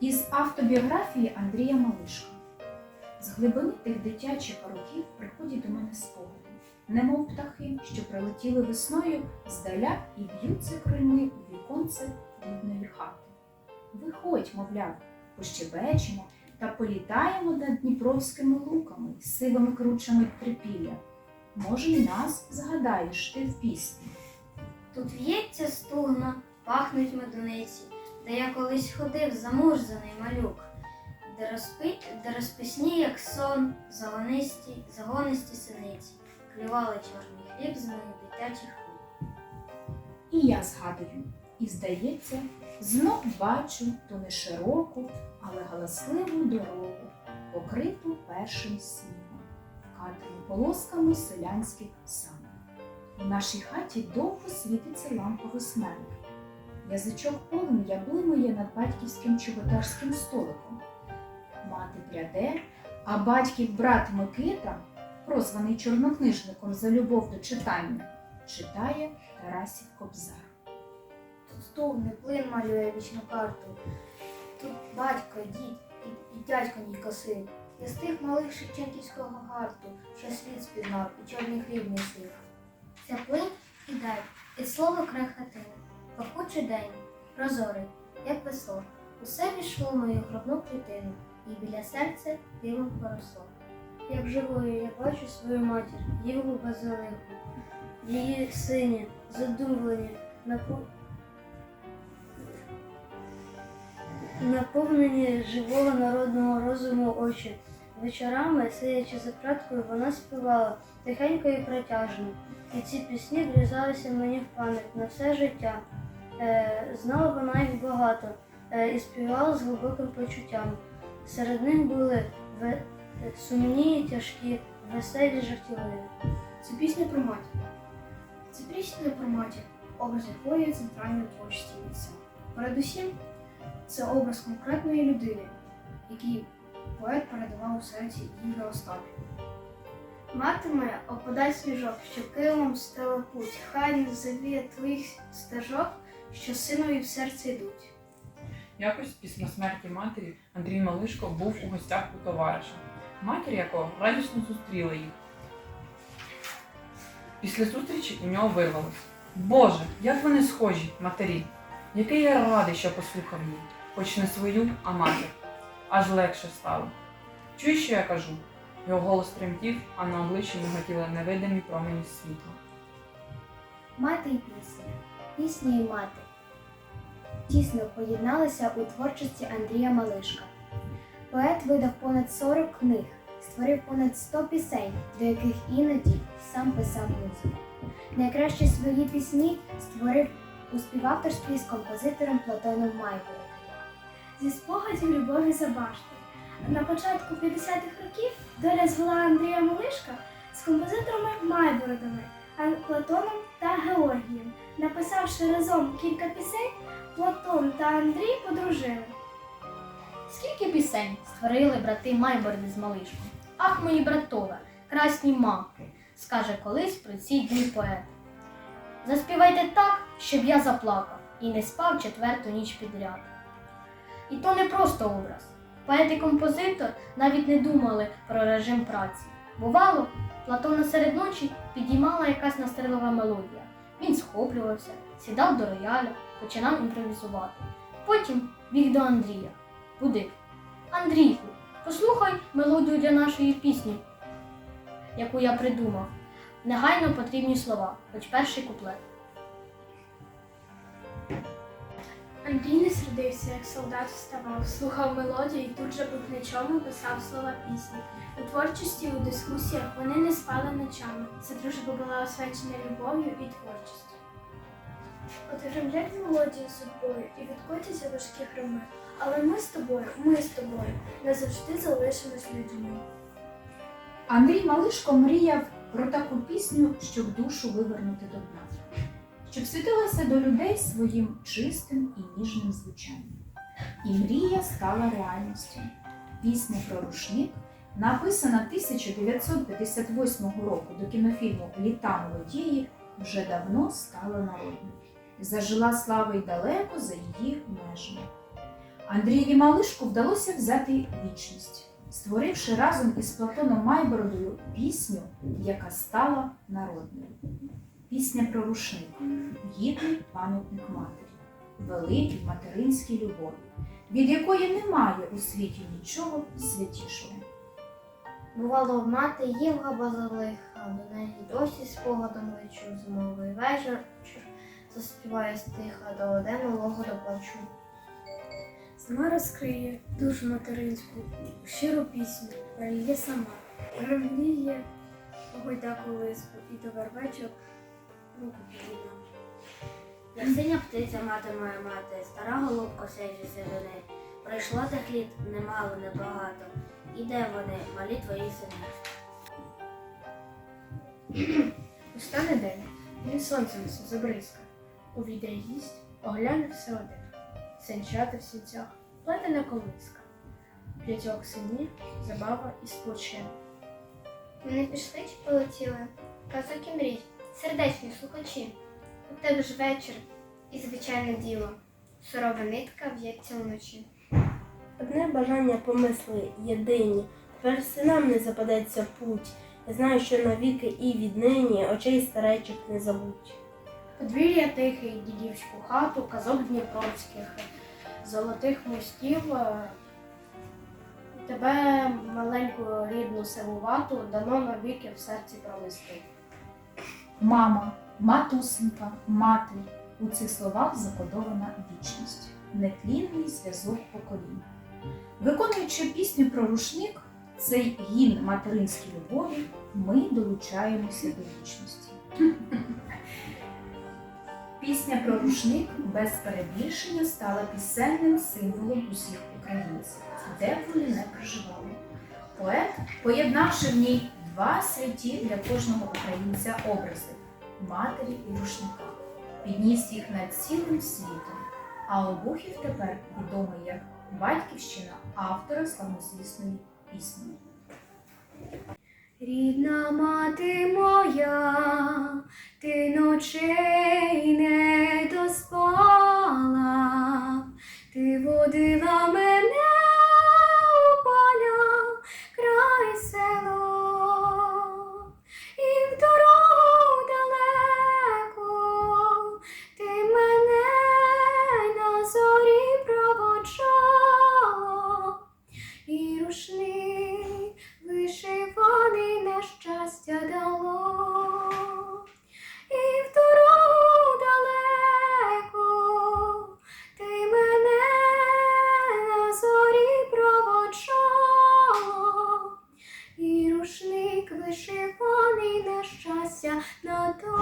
Із автобіографії Андрія Малишка. З глибини тих дитячих років приходять до мене спогади, немов птахи, що прилетіли весною здаля і б'ються крильми у віконце рідної хати. Виходь, мовляв, пощебечемо та політаємо над дніпровськими луками, сивими кручами трипілля. Може, і нас згадаєш ти в пісні. Тут в'ється стугна, пахнуть медуниці, де я колись ходив замурзаний малюк, де, розпи... де розписні, як сон, загонисті, загонисті синиці, клювали чорний хліб з моїх дитячих рук. І я згадую, і здається, знов бачу ту не широку, але галасливу дорогу, покриту першим снігом, вкатану полосками селянських санок. У нашій хаті довго світиться лампа веснянки. Язичок полум'я блимає над батьківським чоботарським столиком. Мати пряде, а батьків брат Микита, прозваний чорнокнижником за любов до читання, читає Тарасів Кобзар. Тут стугне, плин малює вічну карту. Тут батько, дід і, і дядько мій косив. Я з тих малих Шевченківського гарту, що світ спізнав і чорний хліб місив. Ця плин і дай, і слово край хатини. Пахучий день, прозорий, як весло. Усе війшло в мою гробну клітину, і біля серця дивом поросло. Як живою я бачу свою матір, Єву Базилику, її сині, задумлені, напу... наповнені живого народного розуму очі. Вечорами, сидячи за краткою, вона співала тихенько і протяжно. І ці пісні врізалися мені в пам'ять на все життя. Е, знала вона їх багато е, і співала з глибоким почуттям. Серед них були сумні, тяжкі, веселі, жартівливі. Це пісня про матір. Це пісня про матір, образ якої є центральною творчістю митця. Передусім, це образ конкретної людини, який поет передавав у серці Ігоря Остапів. Мати моя, опадай сніжок, що килом стела путь, хай не завіє твоїх стежок, що синові в серце йдуть. Якось після смерті матері Андрій Малишко був у гостях у товариша, матір якого радісно зустріла їх. Після зустрічі у нього вирвалось: Боже, як вони схожі, матері! Який я радий, що послухав її, хоч не свою, а матір. Аж легше стало. Чуєш, що я кажу? Його голос тремтів, а на обличчі миготіли невидимі промені світла. Мати і пісня, пісня і мати. Тісно поєдналися у творчості Андрія Малишка. Поет видав понад 40 книг, створив понад 100 пісень, до яких іноді сам писав музику. Найкращі свої пісні створив у співавторстві з композитором Платоном Майбором. Зі спогадів любові Забашти. На початку 50-х років доля звела Андрія Малишка з композиторами Майбородами, а Платоном та Георгієм. Написавши разом кілька пісень, Платон та Андрій подружили. Скільки пісень створили брати Майборди з Малишком? Ах, мої братове, красні мавки, скаже колись про ці дні поет. Заспівайте так, щоб я заплакав і не спав четверту ніч підряд. І то не просто образ. Поет і композитор навіть не думали про режим праці. Бувало, Платона серед ночі підіймала якась настирлива мелодія. Він схоплювався, сідав до рояля, починав імпровізувати. Потім біг до Андрія будив. Андрійку, послухай мелодію для нашої пісні, яку я придумав. Негайно потрібні слова, хоч перший куплет. Андрій не сердився, як солдат вставав, слухав мелодію і тут же бухничому писав слова пісні. У творчості, у дискусіях вони не спали ночами. Ця дружба була освячена любов'ю і творчістю. Отримлять мелодію судьбою і відкотяться важкі громи. Але ми з тобою, ми з тобою назавжди залишимось людьми. Андрій Малишко мріяв про таку пісню, щоб душу вивернути до дна, щоб світилася до людей своїм чистим і ніжним звучанням. І мрія стала реальністю. Пісня про рушник, написана 1958 року до кінофільму Літа молодії, вже давно стала народною. Зажила слава й далеко за її межами. Андрієві Малишку вдалося взяти вічність, створивши разом із Платоном Майбородою пісню, яка стала народною. Пісня про рушник, гідний пам'ятник матері, великій материнській любові, від якої немає у світі нічого святішого. Бувало, мати Євга базилиха, до неї досі спогадом лечу, зимовий вечір заспіває стиха, до плачу. Зима розкриє душу материнську, щиру пісню, проліє сама. Ромліє гойда колиску і до вервечок. Як синя птиця мати моя мати, стара голубка сежі сивини. Пройшло тих літ немало, небагато. І де вони, малі твої сини? Устане день, він сонцем все забризка. Увійде їсть, огляне все один. Сенчата в сінцях, плетена колиска. П'ятьох синів, забава і спочин. Вони пішли чи полетіли? Казок і мрій, сердечні слухачі. У тебе ж вечір і звичайне діло. Сурова нитка в'ється вночі. Одне бажання помисли єдині, тепер синам не западеться путь. Я знаю, що навіки і віднині очей старечок не забудь. Подвір'я тихий, дідівську хату, казок дніпровських, золотих мостів. е, Тебе маленьку рідну сивувату дано навіки в серці провести. Мама, матусенька, мати у цих словах закодована вічність, нетлінний зв'язок поколінь. Виконуючи пісню про рушник, цей гімн материнській любові, ми долучаємося до вічності. Пісня про рушник без перебільшення стала пісенним символом усіх українців, де б вони не проживали. Поет, поєднавши в ній два святі для кожного українця образи матері і рушника, підніс їх над цілим світом. А Обухів тепер відомий як батьківщина автора славнозвісної пісні. Рідна мати моя, ти ночей не доспала, ти водила мене вишиваний на щастя на долі.